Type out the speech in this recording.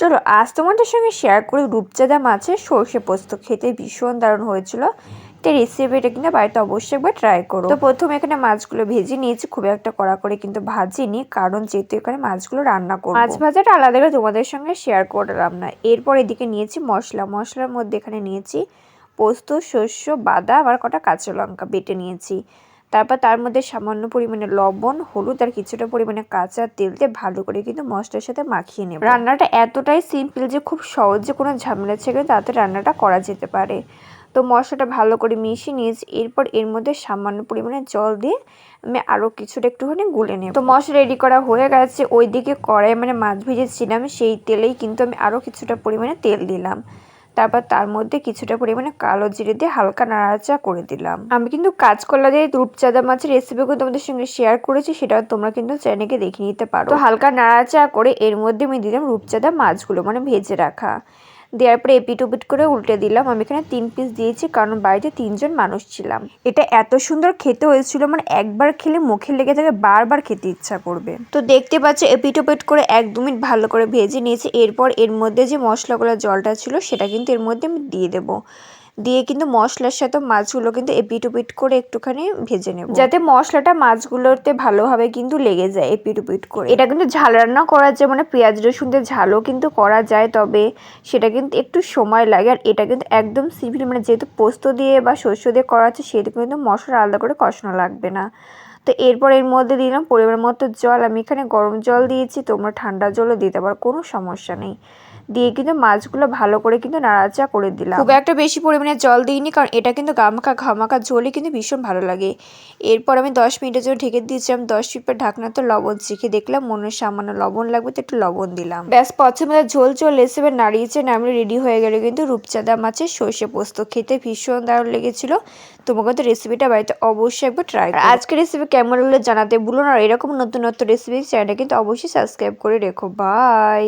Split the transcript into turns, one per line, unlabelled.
চলো, আজ তোমাদের সঙ্গে শেয়ার করি রূপচাঁদা মাছের সর্ষে পোস্ত। খেতে ভীষণ দারুণ হয়েছিল। তো রেসিপিটা কিন্তু বাড়িতে অবশ্যই একবার ট্রাই করো। তো প্রথমে এখানে মাছগুলো ভেজে নিয়েছি, খুব একটা কড়া করে কিন্তু ভাজিনি, কারণ যেহেতু এখানে মাছগুলো রান্না করব। মাছ ভাজাটা আলাদা করে তোমাদের সঙ্গে শেয়ার করলাম না। এরপর এদিকে নিয়েছি মশলা। মশলার মধ্যে এখানে নিয়েছি পোস্ত, শস্য, বাদাম আর কটা কাঁচা লঙ্কা বেটে নিয়েছি। তারপর তার মধ্যে সামান্য পরিমাণে লবণ, হলুদ আর কিছুটা পরিমাণে কাঁচা তেল দিয়ে ভালো করে কিন্তু মশলার সাথে মাখিয়ে নেব। রান্নাটা এতটাই সিম্পল যে খুব সহজে কোনো ঝামেলা ছেড়ে তাতে রান্নাটা করা যেতে পারে। তো মশলাটা ভালো করে মিশিয়ে নিয়েছি, এরপর এর মধ্যে সামান্য পরিমাণে জল দিয়ে আমি আরও কিছুটা একটুখানি গুলে নেব। তো মশলা রেডি করা হয়ে গেছে, ওইদিকে কড়াই মানে মাছ ভেজেছিলাম, সেই তেলেই কিন্তু আমি আরও কিছুটা পরিমাণে তেল দিলাম। তারপর তার মধ্যে কিছুটা পরিমাণে কালো জিরে দিয়ে হালকা নাড়াচা করে দিলাম। আমি কিন্তু কাঁচকলা দিয়ে রূপচাঁদা মাছের রেসিপিগুলো তোমাদের সঙ্গে শেয়ার করেছি সেটা তোমরা কিন্তু চ্যানেলকে দেখে নিতে পারো। তো হালকা নাড়াচা করে এর মধ্যে আমি দিলাম রূপচাঁদা মাছগুলো মানে ভেজে রাখা। দেওয়ার পরে এপিট ওপিট করে উল্টে দিলাম। আমি এখানে তিন পিস দিয়েছি, কারণ বাড়িতে তিনজন মানুষ ছিলাম। এটা এত সুন্দর খেতে হয়েছিল মানে একবার খেলে মুখে লেগে থাকে, বারবার খেতে ইচ্ছা করবে। তো দেখতে পাচ্ছি, এপিট ওপিট করে এক দু মিনিট ভালো করে ভেজে নিয়েছি। এরপর এর মধ্যে যে মশলাগুলো জলটা ছিল, সেটা কিন্তু এর মধ্যে আমি দিয়ে দেবো। দিয়ে কিন্তু মশলার সাথে মাছগুলো কিন্তু এপিট ওপিট করে একটুখানি ভেজে নেব। যাতে মশলাটা মাছগুলোতে ভালোভাবে কিন্তু লেগে যায় এপিট ওপিট করে। এটা কিন্তু ঝাল রান্না করা যায় মানে পেঁয়াজ রসুন দিয়ে ঝালও কিন্তু করা যায় তবে সেটা কিন্তু একটু সময় লাগে। আর এটা কিন্তু একদম সিম্পল মানে যেহেতু পোস্ত দিয়ে বা শস্য দিয়ে করা আছে সেহেতু কিন্তু মশলা আলাদা করে কষানো লাগবে না। তো এরপর এর মধ্যে দিলাম পরিমাণ মতো জল। আমি এখানে গরম জল দিয়েছি তোমরা ঠান্ডা জলও দিতে পারো কোনো সমস্যা নেই। দিয়ে কিন্তু মাছগুলো ভালো করে কিন্তু নাড়াচা করে দিলাম। খুব একটা বেশি পরিমাণে জল দিইনি, কারণ এটা কিন্তু গামাখা, ঘামাখা ঝোলে কিন্তু ভীষণ ভালো লাগে। এরপর আমি দশ মিনিটের জন্য ঢেকে দিয়েছিলাম দশ মিনিটের ঢাকনা তো লবণ শিখে দেখলাম মনে সামান্য লবণ লাগবে তো একটু লবণ দিলাম। ব্যাস পছন্দের ঝোল চলে এসে এবার নাড়িয়েছে নামলে রেডি হয়ে গেলে কিন্তু রূপচাঁদা মাছের সর্ষে পোস্ত। খেতে ভীষণ দারুণ লেগেছিল। তোমাকে তো রেসিপিটা বাড়িতে অবশ্যই একবার ট্রাই করো। আজকের রেসিপি কেমন লাগল জানাতে ভুলো না এরকম নতুন নতুন রেসিপি চ্যানেলটা কিন্তু অবশ্যই সাবস্ক্রাইব করে রেখো। বাই